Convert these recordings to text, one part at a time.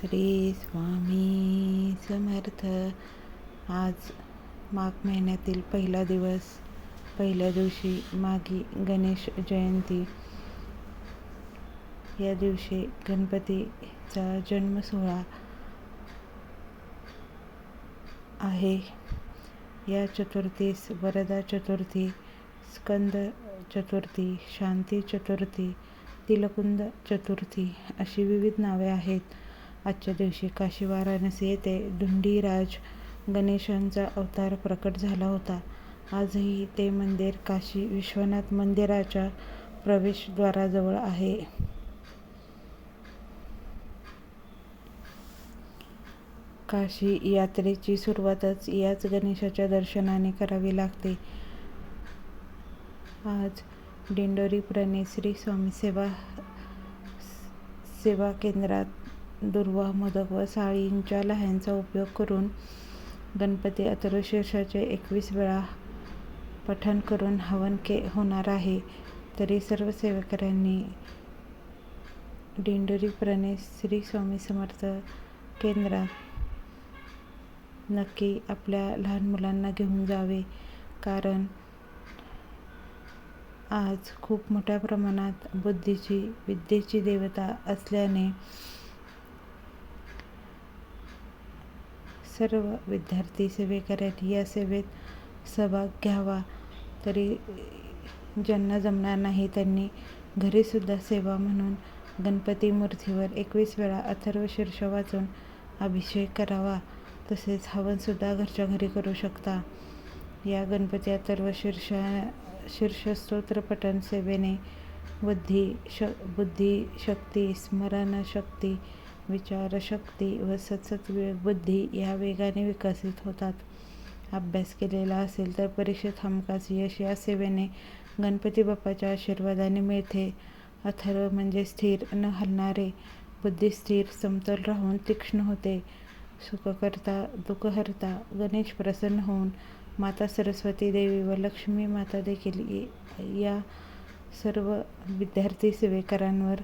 श्री स्वामी समर्थ. आज माघ महिन्यातील पहिला दिवस. पहिल्या दिवशी माघी गणेश जयंती. या दिवशी गणपतीचा जन्म सोहळा आहे. या चतुर्थीस वरदा चतुर्थी स्कंद चतुर्थी शांती चतुर्थी तिलकुंद चतुर्थी अशी विविध नावे आहेत. आजच्या दिवशी काशी वाराणसी येथे धुंडीराज गणेशांचा अवतार प्रकट झाला होता. आजही ते मंदिर काशी विश्वनाथ मंदिराच्या प्रवेशद्वाराजवळ आहे. काशी यात्रेची सुरुवातच याच गणेशाच्या दर्शनाने करावी लागते. आज दिंडोरी श्री स्वामी सेवा सेवा केंद्रात दुर्वा मोदक व साळींच्या लह्यांचा उपयोग करून गणपती अथर्वशीर्षाचे एकवीस वेळा पठण करून हवन के होणार आहे. तरी सर्व सेवेकऱ्यांनी डिंडोरीप्रणेश श्री स्वामी समर्थ केंद्रात नक्की आपल्या लहान मुलांना घेऊन जावे. कारण आज खूप मोठ्या प्रमाणात बुद्धीची विद्येची देवता असल्याने सर्व विद्यार्थी सेवेकऱ्यांनी या सेवेत सहभाग घ्यावा. तरी ज्यांना जमणार नाही त्यांनी घरीसुद्धा सेवा म्हणून गणपती मूर्तीवर एकवीस वेळा अथर्व शीर्ष वाचून अभिषेक करावा. तसेच हवनसुद्धा घरच्या घरी करू शकता. या गणपती अथर्व शीर्ष शीर्षस्तोत्र पठण सेवेने बुद्धी श बुद्धिशक्ती स्मरणशक्ती विचारशक्ती व सतसत बुद्धी या वेगाने विकसित होतात. अभ्यास केलेला असेल तर परीक्षेत हमखास यश या सेवेने गणपती बाप्पाच्या आशीर्वादाने मिळते. अथर्व म्हणजे स्थिर न हलणारे. बुद्धी स्थिर, समतोल राहून तीक्ष्ण होते. सुखकर्ता, दुःखहर्ता गणेश प्रसन्न होऊन माता सरस्वती देवी व लक्ष्मी माता देखील या सर्व विद्यार्थी सेवेकरांवर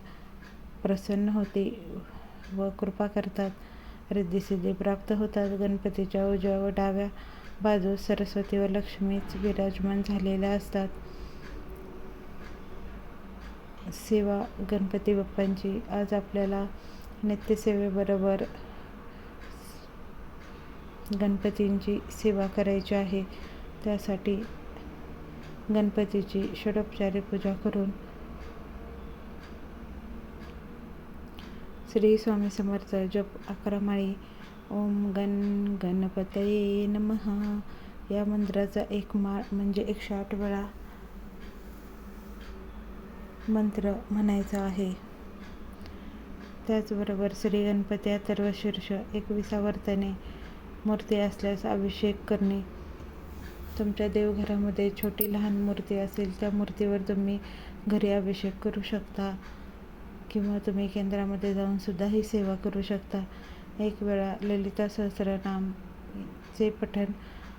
प्रसन्न होते व कृपा करतात. रिद्धिसिद्धी प्राप्त होतात. गणपतीच्या उजव्या व डाव्या बाजूस सरस्वती व लक्ष्मीच विराजमान झालेल्या असतात. सेवा गणपती बाप्पांची. आज आपल्याला नित्यसेवेबरोबर गणपतींची सेवा करायची आहे. त्यासाठी गणपतीची षडोपचारी पूजा करून श्री स्वामी समर्थ जप अकरा माळी. ओम गण गणपतये नमः. या मंत्राचा एक माळ म्हणजे एकशे आठ वेळा मंत्र म्हणायचा आहे. त्याचबरोबर श्री गणपती अथर्व शीर्ष एकविसावर्तने मूर्ती असल्यास अभिषेक करणे. तुमच्या देवघरामध्ये छोटी लहान मूर्ती असेल त्या मूर्तीवर तुम्ही घरी अभिषेक करू शकता. किंवा तुम्ही केंद्रामध्ये जाऊन सुद्धा ही सेवा करू शकता. एक वेळा ललिता सहस्रनामचे पठण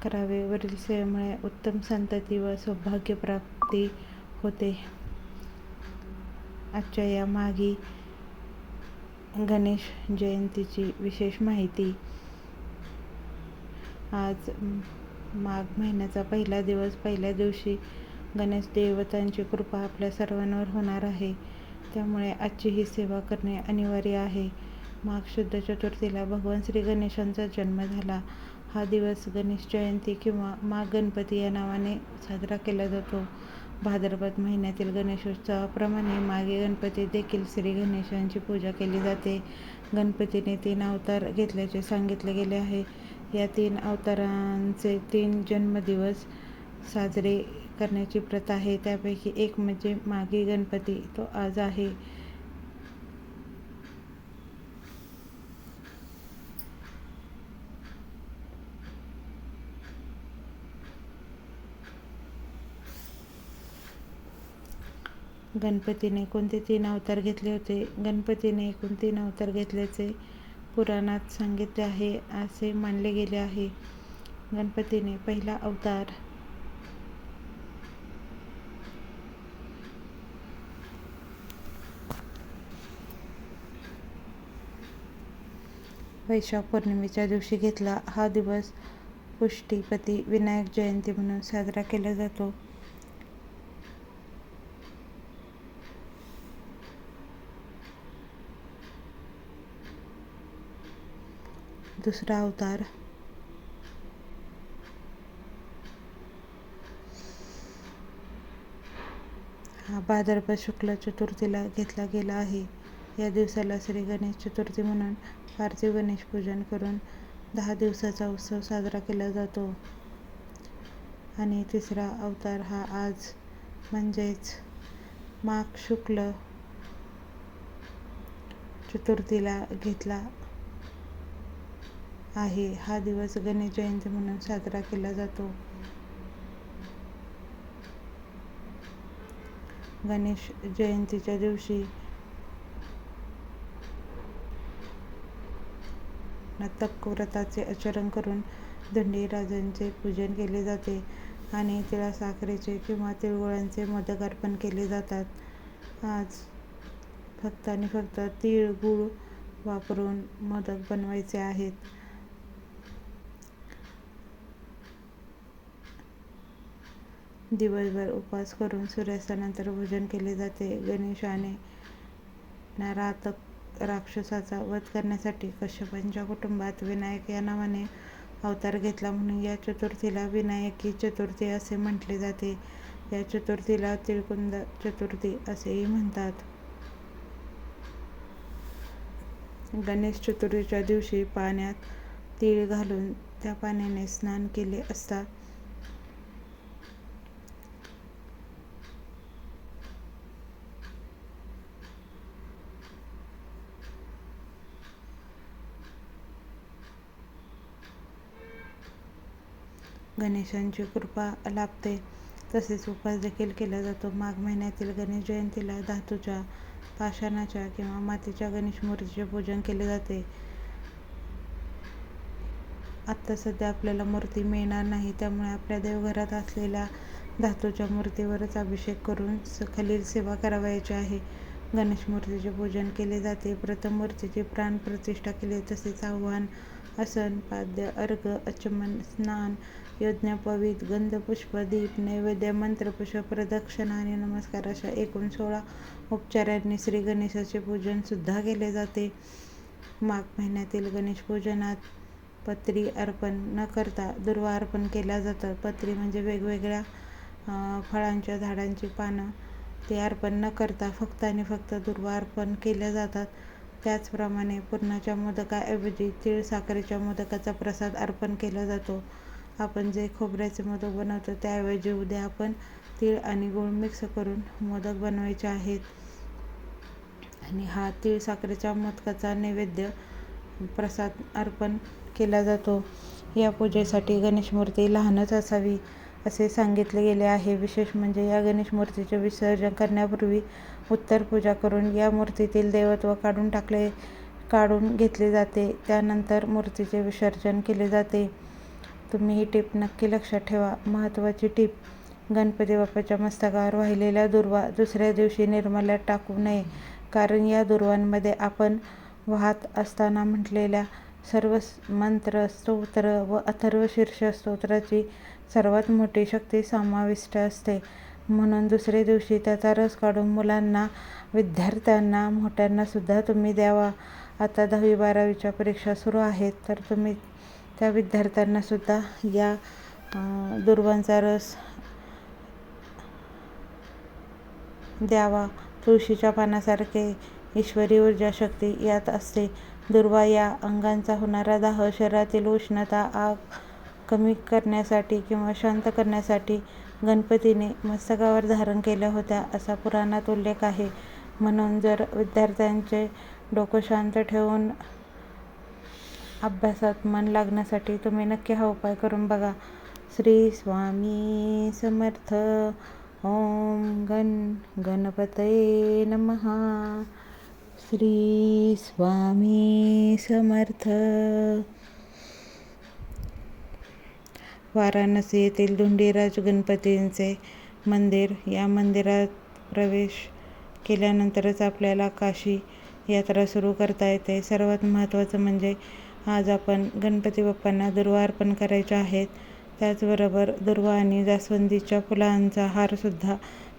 करावे. वरील सेवेमुळे उत्तम संतती व सौभाग्यप्राप्ती होते. आजच्या या मागी गणेश जयंतीची विशेष माहिती. आज माघ महिन्याचा पहिला दिवस. पहिल्या दिवशी गणेश देवतांची कृपा आपल्या सर्वांवर होणार आहे. त्यामुळे आजची ही सेवा करणे अनिवार्य आहे. माघ शुद्ध चतुर्थीला भगवान श्री गणेशांचा जन्म झाला. हा दिवस गणेश जयंती किंवा माघ गणपती या नावाने साजरा केला जातो. भाद्रपद महिन्यातील गणेशोत्सवाप्रमाणे मागे गणपती देखील श्री गणेशांची पूजा केली जाते. गणपतीने तीन अवतार घेतल्याचे सांगितले गेले आहे. या तीन अवतारांचे तीन जन्मदिवस साजरे करण्याची प्रथा आहे. त्यापैकी एक म्हणजे मागे गणपती. तो आज आहे. गणपतीने कोणते तीन अवतार घेतले होते? गणपतीने एकूण तीन अवतार घेतल्याचे पुराणात सांगितले आहे असे मानले गेले आहे. गणपतीने पहिला अवतार वैशाख पौर्णिमेच्या दिवशी घेतला. हा दिवस पुष्टीपती विनायक जयंती म्हणून साजरा केला जातो. दुसरा अवतार हा भाद्रपद शुक्ल चतुर्थीला घेतला गेला आहे. या दिवसाला श्री गणेश चतुर्थी म्हणून पार्थिव गणेश पूजन करून दहा दिवसाचा उत्सव साजरा केला जातो. आणि तिसरा अवतार हा आज म्हणजेच माघ शुक्ल चतुर्थीला घेतला आहे. हा दिवस गणेश जयंती म्हणून साजरा केला जातो. गणेश जयंतीच्या दिवशी तक्क व्रताचे आचरण करून धुंडीराजांचे पूजन केले जाते आणि तिळा साखरेचे किंवा तिळगुळांचे मोदक अर्पण केले जातात. आज फक्त आणि फक्त तीळ गूळ वापरून मोदक बनवायचे आहेत. दिवसभर उपवास करून सूर्यास्तानंतर भोजन केले जाते. गणेशाने नारातक राक्षसाचा वध करण्यासाठी कश्यपांच्या कुटुंबात विनायक या नावाने अवतार घेतला म्हणून या चतुर्थीला विनायकी चतुर्थी असे म्हटले जाते. या चतुर्थीला त्रिकुंद चतुर्थी असेही म्हणतात. गणेश चतुर्थीच्या दिवशी पाण्यात तीळ घालून त्या पाण्याने स्नान केले असता गणेशांची कृपा लाभते. तसेच उपास देखील केला जातो. माघ महिन्यातील गणेश जयंतीला धातूच्या, पाषाणाच्या किंवा मातीच्या गणेश मूर्तीचे पूजन केले जाते. आत्ता सध्या आपल्याला मूर्ती मिळणार नाही त्यामुळे आपल्या देवघरात असलेल्या धातूच्या मूर्तीवरच अभिषेक करून खालील सेवा करावयाची आहे. गणेश मूर्तीचे पूजन केले जाते. प्रथम मूर्तीची प्राणप्रतिष्ठा केली. तसेच आव्हान आसन, पाद्य, अर्घ्य, अचमन स्नान, यज्ञोपवीत, गंधपुष्पदीप दीप, नैवेद्य, मंत्रपुष्प, प्रदक्षिणा आणि नमस्कार अशा एकूण सोळा उपचारांनी श्री गणेशाचे पूजनसुद्धा केले जाते. माघ महिन्यातील गणेश पूजनात पत्री अर्पण न करता दुर्वा अर्पण केल्या जातात. पत्री म्हणजे वेगवेगळ्या फळांच्या झाडांची पानं ते अर्पण न करता फक्त आणि फक्त दुर्वा अर्पण केल्या जातात. त्याचप्रमाणे पुरणाच्या मोदकाऐवजी तीळ साखरेच्या मोदकाचा प्रसाद अर्पण केला जातो. आपण जे खोबऱ्याचे मोदक बनवतो त्याऐवजी उद्या आपण तीळ आणि गूळ मिक्स करून मोदक बनवायचे आहेत. आणि हा तीळ साखरेच्या मोदकाचा नैवेद्य प्रसाद अर्पण केला जातो. या पूजेसाठी गणेश मूर्ती लहानच असावी असे सांगितले गेले आहे. विशेष म्हणजे या गणेश मूर्तीचे विसर्जन करण्यापूर्वी उत्तर पूजा करून या मूर्तीतील देवत्व काढून टाकले काढून घेतले जाते. त्यानंतर मूर्तीचे विसर्जन केले जाते. तुम्ही ही टीप नक्की लक्षात ठेवा. महत्त्वाची टीप गणपती बाप्पाच्या मस्तकावर वाहिलेला दुर्वा दुसऱ्या दिवशी निर्मल्यात टाकू नये. कारण या दुर्वांमध्ये आपण वाहत असताना म्हटलेल्या सर्व मंत्र, स्तोत्र व अथर्वशीर्ष स्तोत्राची सर्वात मोठी शक्ती समाविष्ट असते. म्हणून दुसऱ्या दिवशी त्याचा रस काढून मुलांना, विद्यार्थ्यांना, मोठ्यांनासुद्धा तुम्ही द्यावा. आता दहावी बारावीच्या परीक्षा सुरू आहेत तर तुम्ही त्या विद्यार्थ्यांना सुद्धा या दुर्वांचा रस द्यावा. तुळशीच्या पानासारखे ईश्वरी ऊर्जाशक्ती यात असते. दुर्वा या अंगांचा होणारा दाह, शरीरातील उष्णता, आग कमी करण्यासाठी किंवा शांत करण्यासाठी गणपतीने मस्तकावर धारण केल्या होत्या असा पुराणात उल्लेख आहे. म्हणून जर विद्यार्थ्यांचे डोकं शांत ठेवून अभ्यासात मन लागण्यासाठी तुम्ही नक्की हा उपाय करून बघा. श्री स्वामी समर्थ ओम गण गणपतये नमहा श्री स्वामी समर्थ वाराणसी येथील धुंडीराज गणपतींचे मंदिर या मंदिरात प्रवेश केल्यानंतरच आपल्याला काशी यात्रा सुरू करता येते. सर्वात महत्त्वाचं म्हणजे आज आपण गणपती बाप्पांना दुर्वा अर्पण करायच्या आहेत. त्याचबरोबर दुर्वा आणि जास्वंदीच्या फुलांचा हारसुद्धा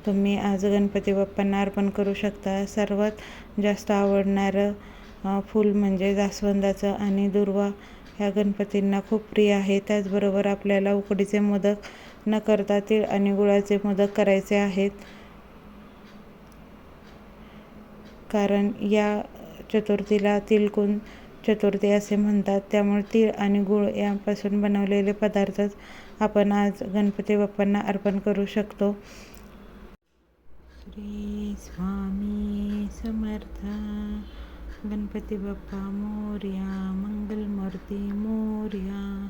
तुम्ही आज गणपती बाप्पांना अर्पण करू शकता. सर्वात जास्त आवडणारं फूल म्हणजे जास्वंदाचं आणि दुर्वा ह्या गणपतींना खूप प्रिय आहे. त्याचबरोबर आपल्याला उकडीचे मोदक न करता तीळ आणि गुळाचे मोदक करायचे आहेत. कारण या चतुर्थीला तिळकुण चतुर्थी असे म्हणतात. त्यामुळे तीळ आणि गुळ यापासून बनवलेले पदार्थच आपण आज गणपती बाप्पांना अर्पण करू शकतो. श्री स्वामी समर्थ. गणपती बाप्पा मोर्या मंगलमूर्ती मोर्या.